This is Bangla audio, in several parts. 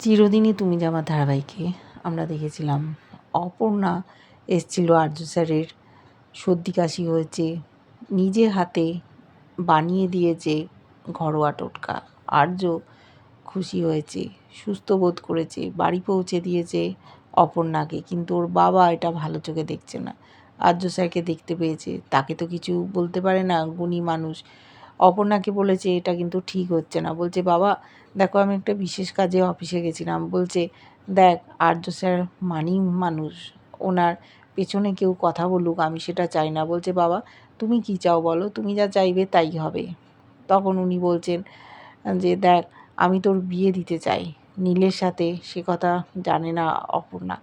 চিরদিনই তুমি যে আমার ধারাবাহিকে, আমরা দেখেছিলাম। অপর্ণা এসছিল আর্য স্যারের সর্দি কাশি হয়েছে, নিজে হাতে বানিয়ে দিয়েছে ঘরোয়া টোটকা। আর্য খুশি হয়েছে, সুস্থ বোধ করেছে, বাড়ি পৌঁছে দিয়েছে অপর্ণাকে, কিন্তু ওর বাবা এটা ভালো চোখে দেখছে না। আর্য স্যারকে দেখতে পেয়েছে, তাকে তো কিছু বলতে পারে না গুণী মানুষ। অপর্ণাকে বলেছে, এটা কিন্তু ঠিক হচ্ছে না। বলছে, বাবা, দেখো, আমি একটা বিশেষ কাজে অফিসে গেছিলাম। বলছে, দেখ, আর্য স্যার মানি মানুষ, ওনার পেছনে কেউ কথা বলুক, আমি সেটা চাই না। বলছে, বাবা, তুমি কি চাও বলো? তুমি যা চাইবে তাই হবে। তখন উনি বলছেন, যে দেখ, আমি তোর বিয়ে দিতে চাই। নীলের সাথে সে কথা জানে না অপর্ণা।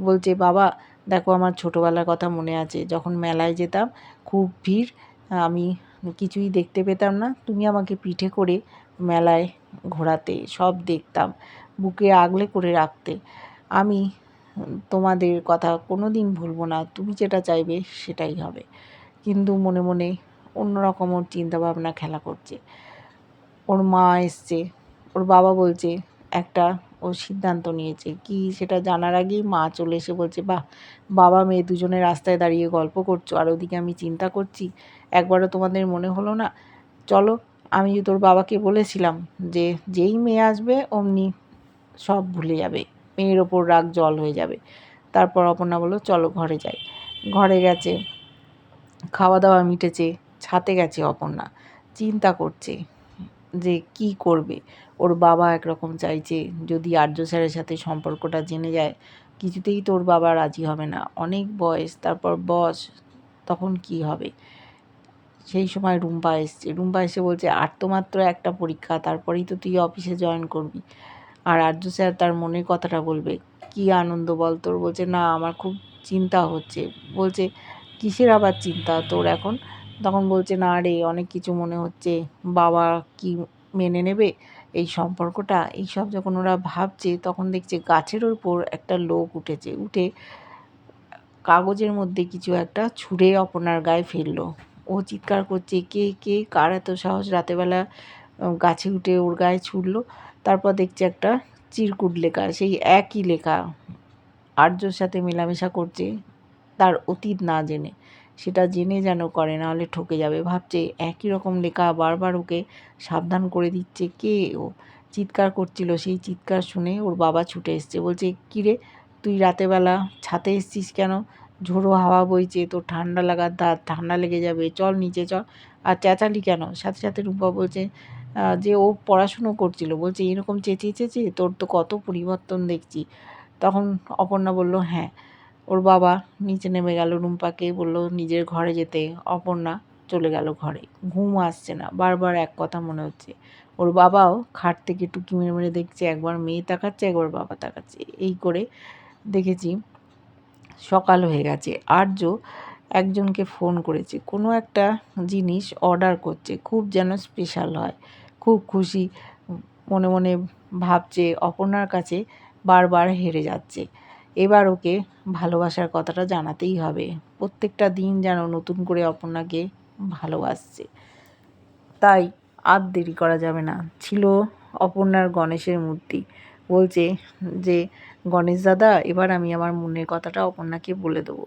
বলছে, বাবা, দেখো, আমার ছোটোবেলার কথা মনে আছে। যখন মেলায় যেতাম, খুব ভিড়, আমি কিছুই দেখতে পেতাম না। তুমি আমাকে পিঠে করে মেলায় ঘোরাতে সব দেখতাম, বুকে আগলে করে রাখতে। আমি তোমাদের কথা কোনো দিন ভুলবো না, তুমি যেটা চাইবে সেটাই হবে। কিন্তু মনে মনে অন্যরকম ওর চিন্তাভাবনা খেলা করছে। ওর মা এসছে, ওর বাবা বলছে, একটা ও সিদ্ধান্ত নিয়েছে। কি সেটা জানার আগেই মা চলে এসে বলছে, বাহ, বাবা মেয়ে দুজনে রাস্তায় দাঁড়িয়ে গল্প করছ, আর ওদিকে আমি চিন্তা করছি, একবারও তোমাদের মনে হলো না? চলো, আমি তোর বাবাকে বলেছিলাম যে, যেই মেয়ে আসবে অমনি সব ভুলে যাবে, মেয়ের ওপর রাগ জল হয়ে যাবে। তারপর অপর্ণা বলল, চলো ঘরে যাই। ঘরে গেছে, খাওয়া দাওয়া মিটেছে, ছাতে গেছে অপর্ণা, চিন্তা করছে। যে কি করবে? ওর বাবা একরকম চাইছে, যদি আর্য স্যারের সাথে সম্পর্কটা জেনে যায়, কিছুতেই তোর বাবা রাজি হবে না। অনেক বয়স, তারপর বস, তখন কি হবে? সেই সময় রুম্পা এসছে। রুম্পা এসে বলছে, আর তো মাত্র একটা পরীক্ষা, তারপরেই তো তুই অফিসে জয়েন করবি। আর আর্য স্যার তার মনের কথাটা বলবে, কি আনন্দ বল তোর? বলছে, না, আমার খুব চিন্তা হচ্ছে। বলছে, কিসের আবার চিন্তা তোর এখন? তখন বলছে, না রে, অনেক কিছু মনে হচ্ছে। বাবা কি মেনে নেবে এই সম্পর্কটা? এইসব যখন ওরা ভাবছে, তখন দেখছে গাছের ওপর একটা লোক উঠেছে। উঠে কাগজের মধ্যে কিছু একটা ছুঁড়ে অপনার গায়ে ফেলল। ও চিৎকার করছে, কে কে, কার এত সাহস? রাতেবেলা গাছে উঠে ওর গায়ে ছুটলো তারপর দেখছে একটা চিরকুট লেখা, সেই একই লেখা। আর্যর সাথে মেলামেশা করছে, তার অতীত না জেনে। সেটা জেনে যেন করে, না হলে ঠকে যাবে। ভাবছে একই রকম লেখা বারবার ওকে সাবধান করে দিচ্ছে। কে ও? চিৎকার করছিল। সেই চিৎকার শুনে ওর বাবা ছুটে এসছে। বলছে, কিরে, তুই রাতেবেলা ছাতে এসছিস কেন? ঝোড়ো হাওয়া বইছে, তোর ঠান্ডা লাগার দাঁত ঠান্ডা লেগে যাবে। চল নিচে চল। আর চেঁচালি কেন? সাথে সাথে রূপা বলছে যে ও পড়াশুনো করছিল। বলছে, এরকম চেঁচিয়ে চেঁচিয়ে তোর তো কত পরিবর্তন দেখছি। তখন অপর্ণা বলল হ্যাঁ। ওর বাবা নিচে নেমে গেল, রুম্পাকে বলল, নিজের ঘরে যেতে। অপর্ণা চলে গেল ঘরে। ঘুম আসছে না, বারবার এক কথা মনে হচ্ছে। ওর বাবাও খাট থেকে টুকি মেরে মেরে দেখছে, একবার মেয়ে তাকাচ্ছে, একবার বাবা তাকাচ্ছে। এই করে দেখেছি সকাল হয়ে গেছে। আর্য একজনকে ফোন করেছে, কোনো একটা জিনিস অর্ডার করছে, খুব যেন স্পেশাল হয়। খুব খুশি, মনে মনে ভাবছে, অপর্ণার কাছে বারবার হেরে যাচ্ছে। এবার ওকে ভালোবাসার কথাটা জানাতেই হবে। প্রত্যেকটা দিন যেন নতুন করে অপর্ণাকে ভালোবাসছে। তাই আর দেরি করা যাবে না। ছিল অপর্ণার গণেশের মূর্তি। বলছে যে, গণেশ দাদা, এবার আমি আমার মনের কথাটা অপর্ণাকে বলে দেবো।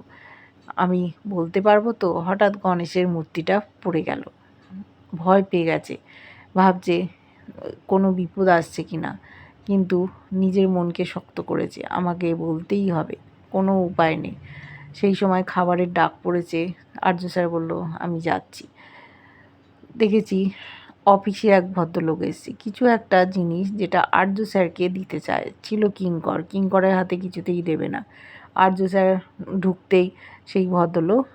আমি বলতে পারব তো? হঠাৎ গণেশের মূর্তিটা পড়ে গেল। ভয় পেয়ে গেছে। ভাবছে কোনো বিপদ আসছে কি না কিন্তু নিজের মনকে শক্ত করেছে আমাকে বলতেই হবে, কোনো উপায় নেই। সেই সময় খাবারের ডাক পড়েছে, আর্য স্যার বলল, আমি যাচ্ছি। দেখেছি অফিসে এক ভদ্রলোক এসেছে। কিছু একটা জিনিস যেটা আর্য স্যারকে দিতে চায়, ছিল কিঙ্কর। কিঙ্করের হাতে কিছুতেই দেবে না। আর্য স্যার ঢুকতেই সেই ভদ্রলোক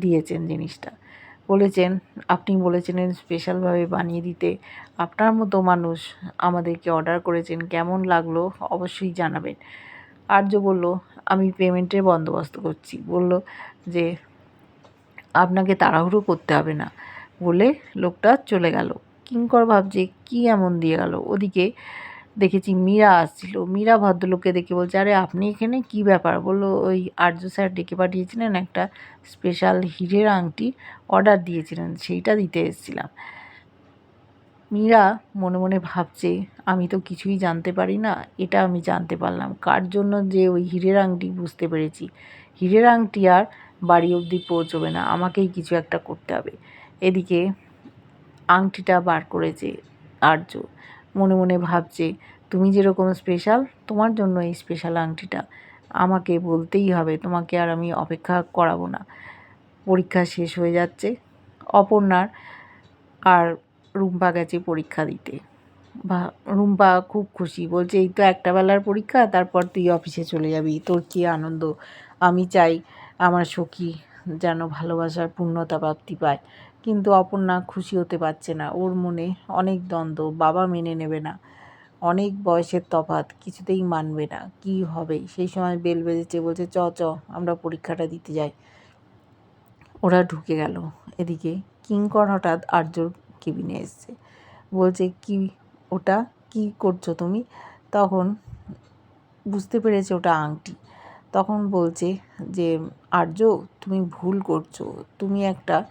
দিয়েছেন জিনিসটা। বলেছেন, আপনি বলেছিলেন স্পেশালভাবে বানিয়ে দিতে। আপনার মতো মানুষ আমাদেরকে অর্ডার করেছেন, কেমন লাগল অবশ্যই জানাবেন। আর্য বলল, আমি পেমেন্টের বন্দোবস্ত করছি। বলল যে, আপনাকে তাড়াহুড়ো করতে হবে না। বলে লোকটা চলে গেল। কিঙ্কর ভাবছে, কী এমন দিয়ে গেল? ওদিকে দেখেছি মীরা আসছিল। মীরা ভদ্রলোককে দেখে বলছে, আরে, আপনি এখানে কি ব্যাপার? বলল, ওই আর্য স্যার ডেকে পাঠিয়েছিলেন একটা স্পেশাল হিরের আংটি অর্ডার দিয়েছিলেন, সেইটা দিতে এসেছিলাম। মীরা মনে মনে ভাবছে, আমি তো কিছুই জানতে পারি না, এটা আমি জানতে পারলাম। কার জন্য যে ওই হীরের আংটি বুঝতে পেরেছি? হিরের আংটি আর বাড়ি অবধি পৌঁছবে না, আমাকেই কিছু একটা করতে হবে। এদিকে আংটিটা বার করেছে আর্য। মনে মনে ভাবছে, তুমি যেরকম স্পেশাল তোমার জন্য এই স্পেশাল আংটিটা। আমাকে বলতেই হবে, তোমাকে আর আমি অপেক্ষা করাবো না। পরীক্ষা শেষ হয়ে যাচ্ছে। অপর্ণার আর রুম্পা গেছে পরীক্ষা দিতে। বা, রুম্পা খুব খুশি, বলছে, এই তো একটা বেলার পরীক্ষা, তারপর তুই অফিসে চলে যাবি। তোর কী আনন্দ? আমি চাই আমার সখী যেন ভালোবাসার পূর্ণতা প্রাপ্তি পায়। কিন্তু অপর্ণা খুশি হতে পারছে না। ওর মনে অনেক দ্বন্দ্ব, বাবা মেনে নেবে না। অনেক বয়সের তফাৎ, কিছুতেই মানবে না। কি হবে? সেই সময় বেল বেজেছে, বলছে, চ চ, আমরা পরীক্ষাটা দিতে যাই। ওরা ঢুকে গেল। এদিকে কিঙ্কর হঠাৎ আর্যর কেবিনে এসছে। বলছে, কি ওটা? কি করছ তুমি? তখন বুঝতে পেরেছে ওটা আংটি। তখন বলছে যে, আর্য, তুমি ভুল করছ। তুমি একটা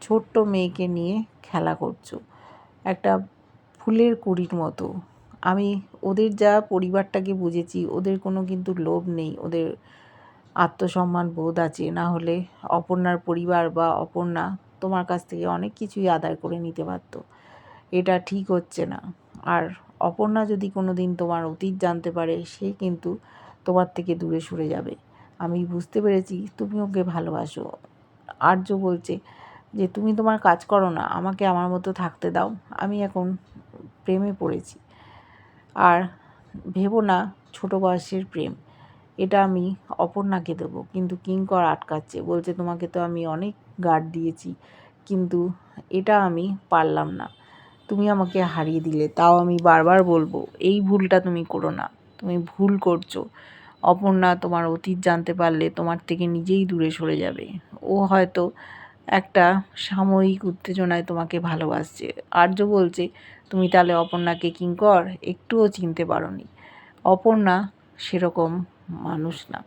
ছোট্ট মেয়েকে নিয়ে খেলা করছ। একটা ফুলের কুড়ির মতো। আমি ওদের যা পরিবারটাকে বুঝেছি, ওদের কোনো কিন্তু লোভ নেই। ওদের আত্মসম্মান বোধ আছে। না হলে অপর্ণার পরিবার বা অপর্ণা তোমার কাছ থেকে অনেক কিছুই আদায় করে নিতে পারত। এটা ঠিক হচ্ছে না। আর অপর্ণা যদি কোনো দিন তোমার অতীত জানতে পারে, সে কিন্তু তোমার থেকে দূরে সরে যাবে। আমি বুঝতে পেরেছি, তুমি ওকে ভালোবাসো। আর্য বলছে যে তুমি তোমার কাজ করো না, আমাকে আমার মতো থাকতে দাও। আমি এখন প্রেমে পড়েছি। আর ভেবো না, ছোটো বয়সের প্রেম। এটা আমি অপর্ণাকে দেবো, কিন্তু কিঙ্কর আটকাচ্ছে। বলছে, তোমাকে তো আমি অনেক গার্ড দিয়েছি, কিন্তু এটা আমি পারলাম না। তুমি আমাকে হারিয়ে দিলে, তাও আমি বারবার বলব, এই ভুলটা তুমি করো না। তুমি ভুল করছ। অপর্ণা তোমার অতীত জানতে পারলে তোমার থেকে নিজেই দূরে সরে যাবে। ও হয়তো একটা সাময়িক উত্তেজনায় তোমাকে ভালোবাসছে। আর্য বলছে, তুমি তাহলে অপর্ণাকে কিঙ্কর একটুও চিনতে পারোনি। অপর্ণা সেরকম মানুষ না।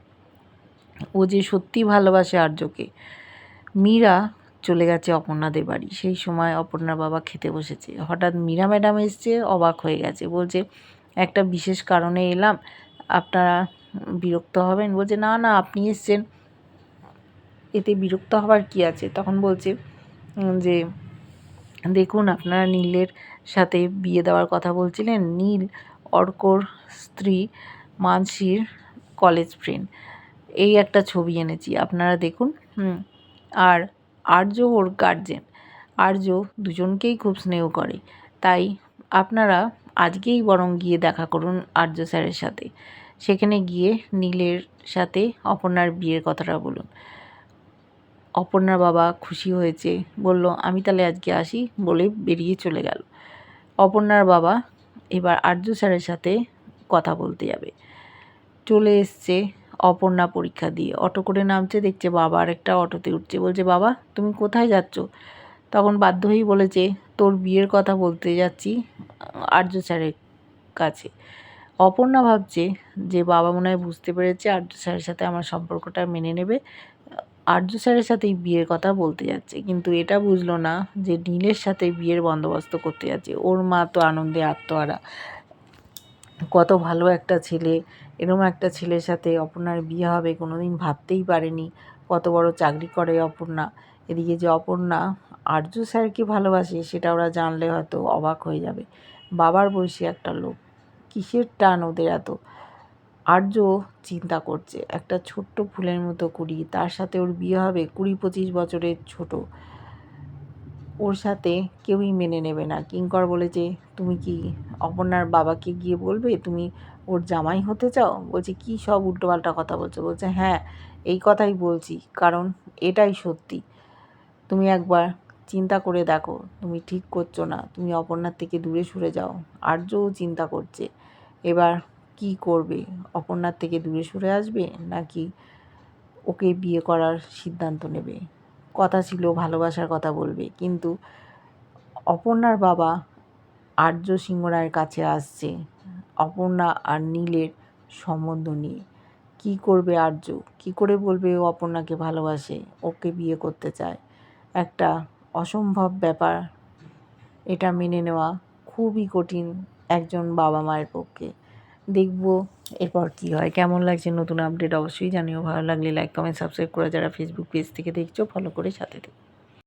ও যে সত্যি ভালোবাসে আর্যকে। মীরা চলে গেছে অপর্ণাদের বাড়ি। সেই সময় অপর্ণার বাবা খেতে বসেছে। হঠাৎ মীরা ম্যাডাম এসছে, অবাক হয়ে গেছে। বলছে, একটা বিশেষ কারণে এলাম। আপনারা বিরক্ত হবেন? বলছে, না না, আপনি এসছেন। এতে বিরক্ত হবার কি আছে? তখন বলছে যে, দেখুন, আপনারা নীলের সাথে বিয়ে দেওয়ার কথা বলছিলেন। নীল অর্কর স্ত্রী মানসির কলেজ ফ্রেন্ড এই একটা ছবি এনেছি। আপনারা দেখুন আর আর্য ওর গার্জেন আর্য দুজনকেই খুব স্নেহ করে। তাই আপনারা আজকেই বরং গিয়ে দেখা করুন আর্য স্যারের সাথে। সেখানে গিয়ে নীলের সাথে অপর্ণার বিয়ের কথাটা বলুন। অপর্ণার বাবা খুশি হয়েছে। বলল, আমি তাহলে আজকে আসি। বলে বেরিয়ে চলে গেল। অপর্ণার বাবা এবার আর্য স্যারের সাথে কথা বলতে যাবে। চলে এসছে অপর্ণা পরীক্ষা দিয়ে। অটো করে নামছে, দেখছে বাবা আর একটা অটোতে উঠছে। বলছে, বাবা, তুমি কোথায় যাচ্ছ? তখন বাধ্য হয়েই বলেছে, তোর বিয়ের কথা বলতে যাচ্ছি আর্য স্যারের কাছে। অপর্ণা ভাবছে যে বাবা মনে হয় বুঝতে পেরেছে আর্য স্যারের সাথে আমার সম্পর্কটা মেনে নেবে। আর্য স্যারের সাথেই বিয়ের কথা বলতে যাচ্ছে। কিন্তু এটা বুঝলো না যে নীলের সাথে বিয়ের বন্দোবস্ত করতে যাচ্ছে। ওর মা তো আনন্দে আত্মহারা। কত ভালো একটা ছেলে, এরম একটা ছেলের সাথে অপর্ণার বিয়ে হবে কোনো দিন ভাবতেই পারেনি। কত বড় চাকরি করে অপর্ণা। এদিকে যে অপর্ণা আর্য স্যারকে ভালোবাসে, সেটা ওরা জানলে হয়তো অবাক হয়ে যাবে। বাবার বয়সী একটা লোক। কিসের টান ওদের এত? আর্য চিন্তা করছে, একটা ছোট্ট ফুলের মতো কুড়ি, তার সাথে ওর বিয়ে হবে কুড়ি পঁচিশ বছরের ছোট। ওর সাথে কেউই মেনে নেবে না। কিঙ্কর বলেছে, তুমি কি অপর্ণার বাবাকে গিয়ে বলবে? তুমি ওর জামাই হতে চাও? বলছে, কি সব উল্টোপাল্টা কথা বলছো? বলছে হ্যাঁ এই কথাই বলছি, কারণ এটাই সত্যি। তুমি একবার চিন্তা করে দেখো, তুমি ঠিক করছ না, তুমি অপর্ণার থেকে দূরে সরে যাও। আর্যও চিন্তা করছে। এবার কি করবে? অপর্ণার থেকে দূরে সরে আসবে নাকি ওকে বিয়ে করার সিদ্ধান্ত নেবে? কথা ছিল ভালোবাসার কথা বলবে। কিন্তু অপর্ণার বাবা আর্য সিংহ রায়ের কাছে আসছে। অপর্ণা আর নীলের সম্বন্ধ নিয়ে। কী করবে আর্য? কী করে বলবে ও অপর্ণাকে ভালোবাসে? ওকে বিয়ে করতে চায়? একটা অসম্ভব ব্যাপার। এটা মেনে নেওয়া খুবই কঠিন একজন বাবা মায়ের পক্ষে। দেখব এরপর কি হয়। কেমন লাগছে নতুন আপডেট অবশ্যই জানিও। ভালো লাগলে লাইক কমেন্ট সাবস্ক্রাইব করে যারা ফেসবুক পেজ থেকে দেখছ ফলো করে সাথে থেকো।